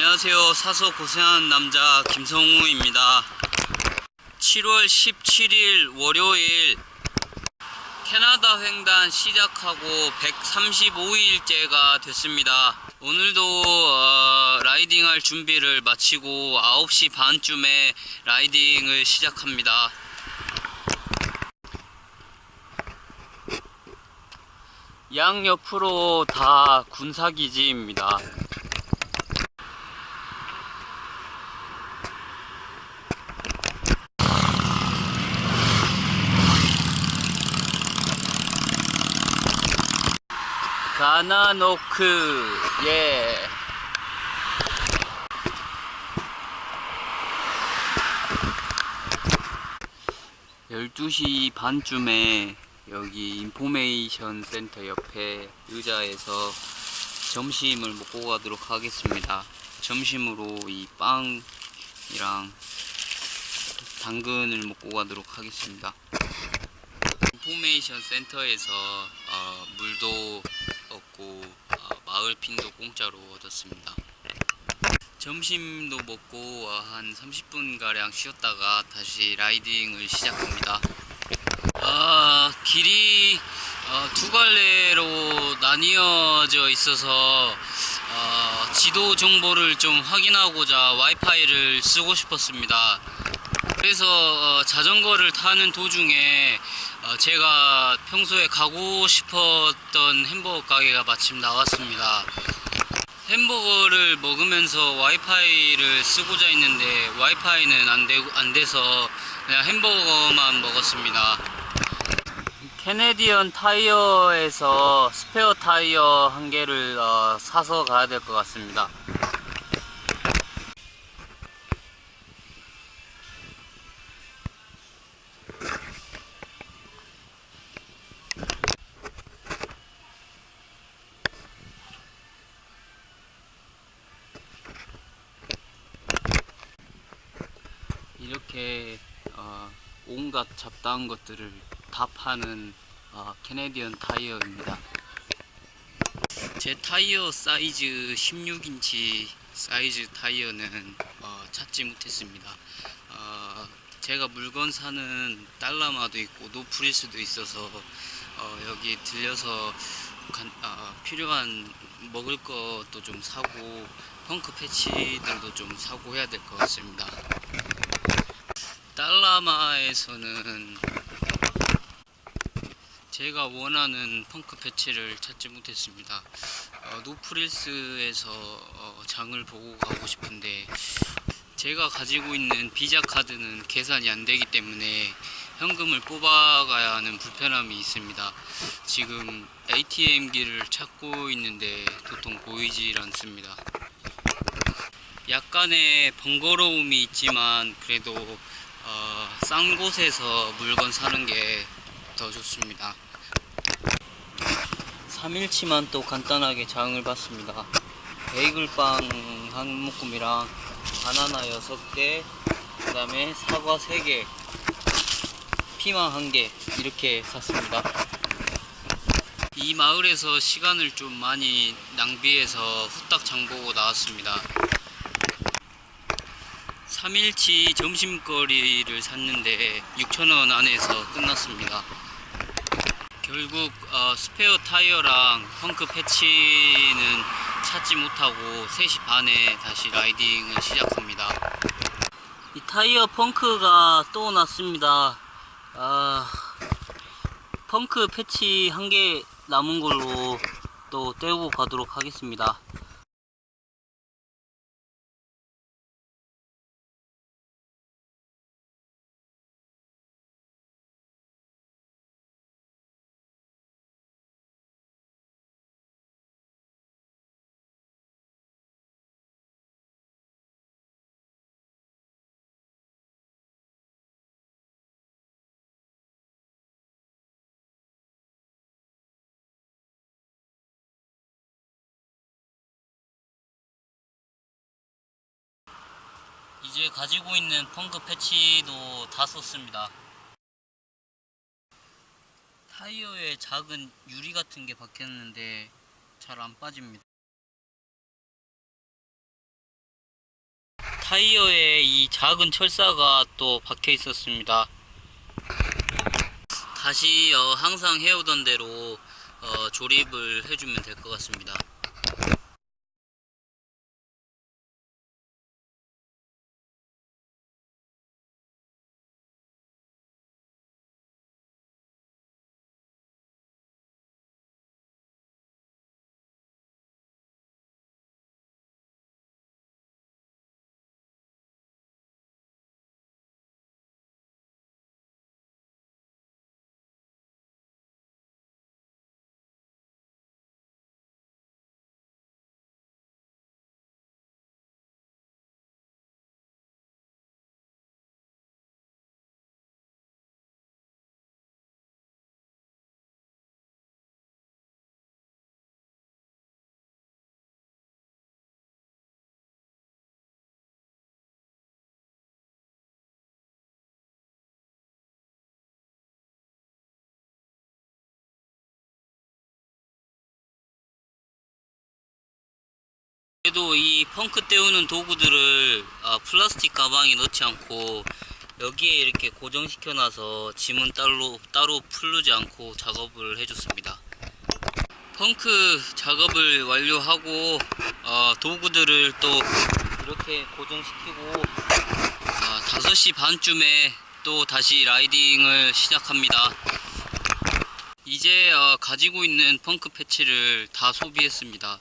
안녕하세요. 사서 고생한 남자 김성우입니다. 7월 17일 월요일 캐나다 횡단 시작하고 135일째가 됐습니다. 오늘도 어, 라이딩할 준비를 마치고 9시 반쯤에 라이딩을 시작합니다. 양옆으로 다 군사기지입니다. 가나노크 예. 열두 시 반쯤에 여기 인포메이션 센터 옆에 의자에서 점심을 먹고 가도록 하겠습니다. 점심으로 이 빵이랑 당근을 먹고 가도록 하겠습니다. 인포메이션 센터에서 어, 물도 마을 핀도 공짜로 얻었습니다. 점심도 먹고 어, 한 30분 가량 쉬었다가 다시 라이딩을 시작합니다. 아 길이 어, 두 갈래로 나뉘어져 있어서 어, 지도 정보를 좀 확인하고자 와이파이를 쓰고 싶었습니다. 그래서 어, 자전거를 타는 도중에 어, 제가 평소에 가고 싶었던 햄버거 가게가 마침 나왔습니다. 햄버거를 먹으면서 와이파이를 쓰고자 했는데 와이파이는 안, 되, 안 돼서 그냥 햄버거만 먹었습니다. 캐네디언 타이어에서 스페어 타이어 한 개를 어, 사서 가야 될 것 같습니다. 이렇게 어, 온갖 잡다한 것들을 다 파는 어, 캐네디언 타이어입니다. 제 타이어 사이즈 16인치 사이즈 타이어는 어, 찾지 못했습니다. 어, 제가 물건 사는 달라마도 있고 노프리스도 있어서 어, 여기 들려서 간- 어, 필요한 먹을 것도 좀 사고 펑크 패치들도 좀 사고 해야 될 것 같습니다. 달라마에서는 제가 원하는 펑크 패치를 찾지 못했습니다. 어, 노프릴스에서 어, 장을 보고 가고 싶은데 제가 가지고 있는 비자 카드는 계산이 안 되기 때문에 현금을 뽑아가야 하는 불편함이 있습니다. 지금 ATM기를 찾고 있는데 도통 보이질 않습니다. 약간의 번거로움이 있지만 그래도 어, 싼 곳에서 물건 사는 게 더 좋습니다. 3일치만 또 간단하게 장을 봤습니다. 베이글빵 한 묶음이랑 바나나 6개, 그 다음에 사과 3개, 피망 1개 이렇게 샀습니다. 이 마을에서 시간을 좀 많이 낭비해서 후딱 장 보고 나왔습니다. 3일치 점심거리를 샀는데 6,000원 안에서 끝났습니다. 결국 어, 스페어 타이어랑 펑크 패치는 찾지 못하고 3시 반에 다시 라이딩을 시작합니다. 이 타이어 펑크가 또 났습니다. 아, 펑크 패치 한 개 남은 걸로 또 떼고 가도록 하겠습니다. 이제 가지고 있는 펑크 패치도 다 썼습니다. 타이어에 작은 유리 같은 게 박혔는데 잘 안 빠집니다. 타이어에 이 작은 철사가 또 박혀 있었습니다. 다시 어, 항상 해오던 대로 어, 조립을 해주면 될 것 같습니다. 그래도 이 펑크 때우는 도구들을 아, 플라스틱 가방에 넣지 않고 여기에 이렇게 고정시켜 놔서 짐은 따로 따로 풀르지 않고 작업을 해줬습니다. 펑크 작업을 완료하고 어, 도구들을 또 이렇게 고정시키고 아, 5시 반쯤에 또 다시 라이딩을 시작합니다. 이제 어, 가지고 있는 펑크 패치를 다 소비했습니다.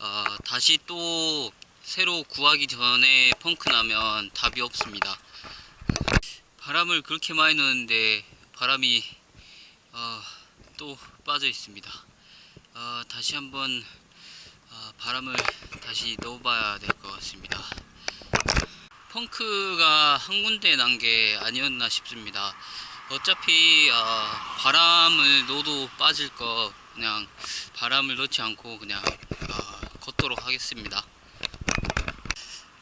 어, 다시 또 새로 구하기 전에 펑크 나면 답이 없습니다. 바람을 그렇게 많이 넣었는데 바람이 어, 또 빠져 있습니다. 어, 다시 한번 어, 바람을 다시 넣어봐야 될 것 같습니다. 펑크가 한 군데 난 게 아니었나 싶습니다. 어차피 어, 바람을 넣어도 빠질 거 그냥 바람을 넣지 않고 그냥 어, 걷도록 하겠습니다.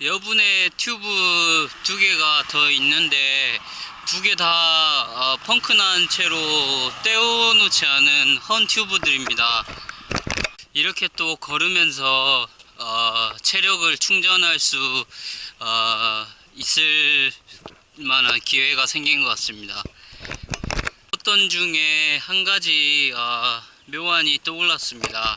여분의 튜브 두 개가 더 있는데 두 개 다 펑크 난 채로 떼어놓지 않은 헌 튜브들입니다. 이렇게 또 걸으면서 어, 체력을 충전할 수 어, 있을 만한 기회가 생긴 것 같습니다. 어떤 중에 한 가지 어, 묘안이 떠올랐습니다.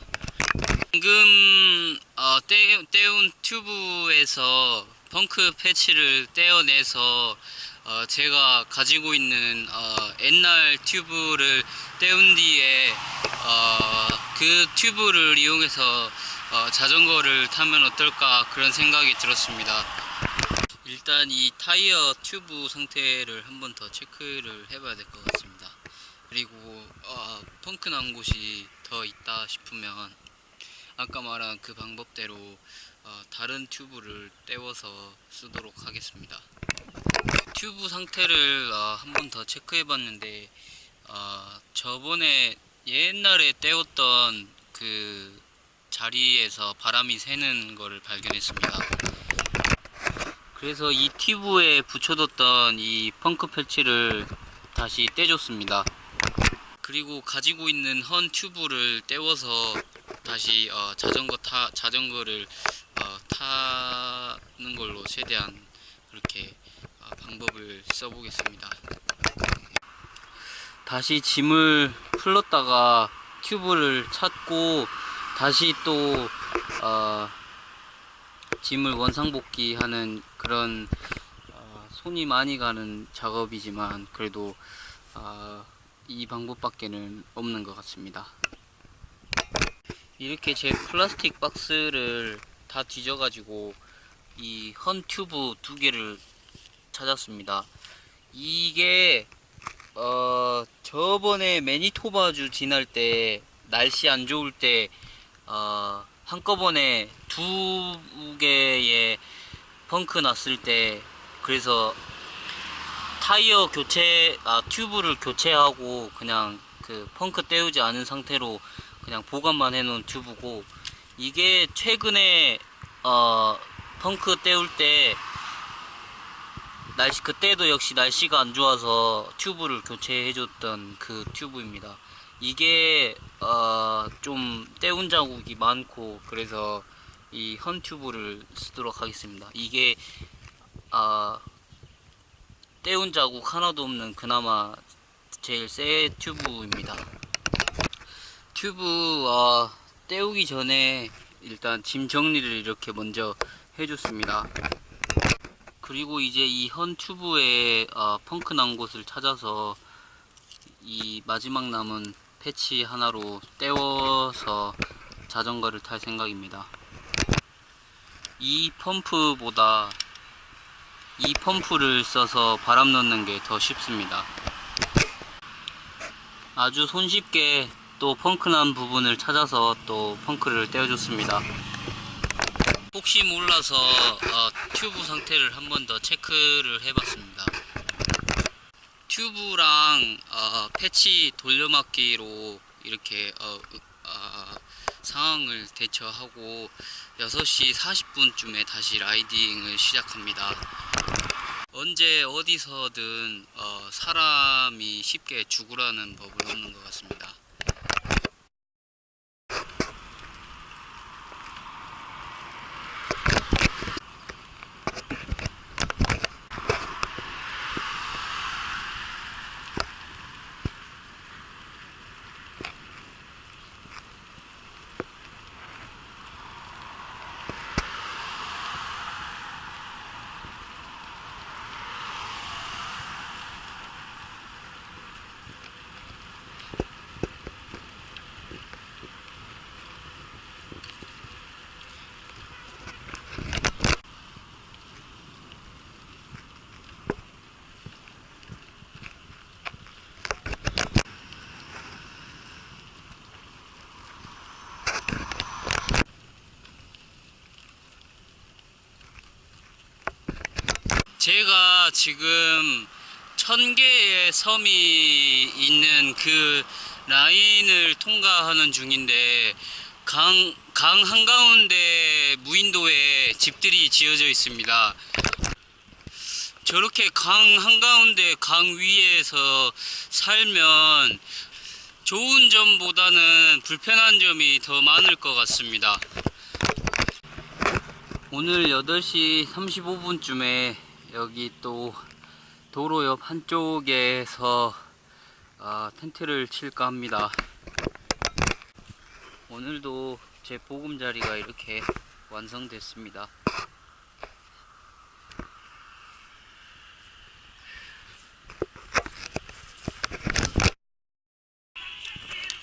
방금 어, 떼, 떼운 튜브에서 펑크 패치를 떼어내서 어, 제가 가지고 있는 어, 옛날 튜브를 떼운 뒤에 어, 그 튜브를 이용해서 어, 자전거를 타면 어떨까 그런 생각이 들었습니다. 일단 이 타이어 튜브 상태를 한번 더 체크를 해봐야 될 것 같습니다. 그리고 어, 펑크 난 곳이 더 있다 싶으면 아까 말한 그 방법대로 어, 다른 튜브를 떼워서 쓰도록 하겠습니다. 튜브 상태를 어, 한번 더 체크해 봤는데 어, 저번에 옛날에 떼웠던 그 자리에서 바람이 새는 거를 발견했습니다. 그래서 이 튜브에 붙여뒀던 이 펑크 패치를 다시 떼줬습니다. 그리고 가지고 있는 헌 튜브를 떼워서 다시 어, 자전거 타 자전거를 어, 타는 걸로 최대한 그렇게 어, 방법을 써보겠습니다. 다시 짐을 풀렀다가 튜브를 찾고 다시 또 어, 짐을 원상복귀 하는 그런 어, 손이 많이 가는 작업이지만 그래도 어, 이 방법밖에는 없는 것 같습니다. 이렇게 제 플라스틱 박스를 다 뒤져가지고 이 헌 튜브 두 개를 찾았습니다. 이게 어 저번에 매니토바주 지날 때 날씨 안 좋을 때 어, 한꺼번에 두 개의 펑크 났을 때 그래서 타이어 교체 아 튜브를 교체하고 그냥 그 펑크 떼우지 않은 상태로 그냥 보관만 해놓은 튜브고 이게 최근에 어 펑크 떼울 때 날씨 그때도 역시 날씨가 안 좋아서 튜브를 교체해줬던 그 튜브입니다. 이게 어, 좀 떼운 자국이 많고 그래서 이 헌 튜브를 쓰도록 하겠습니다. 이게 아, 떼운 자국 하나도 없는 그나마 제일 새 튜브입니다. 튜브 아, 떼우기 전에 일단 짐 정리를 이렇게 먼저 해줬습니다. 그리고 이제 이헌 튜브에 아, 펑크 난 곳을 찾아서 이 마지막 남은 패치 하나로 떼워서 자전거를 탈 생각입니다. 이 펌프보다 이 펌프를 써서 바람 넣는 게 더 쉽습니다. 아주 손쉽게 또 펑크난 부분을 찾아서 또 펑크를 떼어줬습니다. 혹시 몰라서 어, 튜브 상태를 한 번 더 체크를 해봤습니다. 튜브랑 어, 패치 돌려막기로 이렇게 어, 어, 상황을 대처하고 6시 40분쯤에 다시 라이딩을 시작합니다. 언제 어디서든 어, 사람이 쉽게 죽으라는 법은 없는 것 같습니다. 제가 지금 천 개의 섬이 있는 그 라인을 통과하는 중인데 강, 강 한가운데 무인도에 집들이 지어져 있습니다. 저렇게 강 한가운데 강 위에서 살면 좋은 점보다는 불편한 점이 더 많을 것 같습니다. 오늘 8시 35분쯤에 여기 또 도로 옆 한쪽에서 아, 텐트를 칠까 합니다. 오늘도 제 보금자리가 이렇게 완성됐습니다.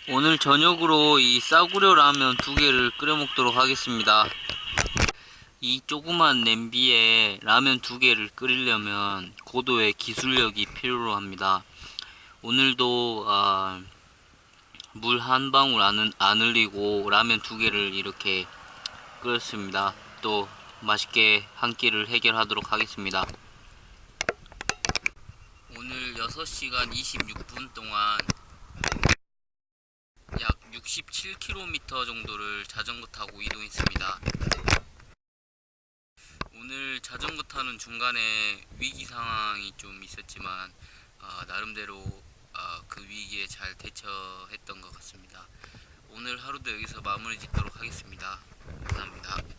오늘 저녁으로 이 싸구려 라면 두 개를 끓여 먹도록 하겠습니다. 이 조그만 냄비에 라면 두 개를 끓이려면 고도의 기술력이 필요로 합니다. 오늘도 아, 물 한 방울 안, 안 흘리고 라면 두 개를 이렇게 끓였습니다. 또 맛있게 한 끼를 해결하도록 하겠습니다. 오늘 6시간 26분 동안 약 67km 정도를 자전거 타고 이동했습니다. 자전거 타는 중간에 위기 상황이 좀 있었지만 아, 나름대로 아, 그 위기에 잘 대처했던 것 같습니다. 오늘 하루도 여기서 마무리 짓도록 하겠습니다. 감사합니다.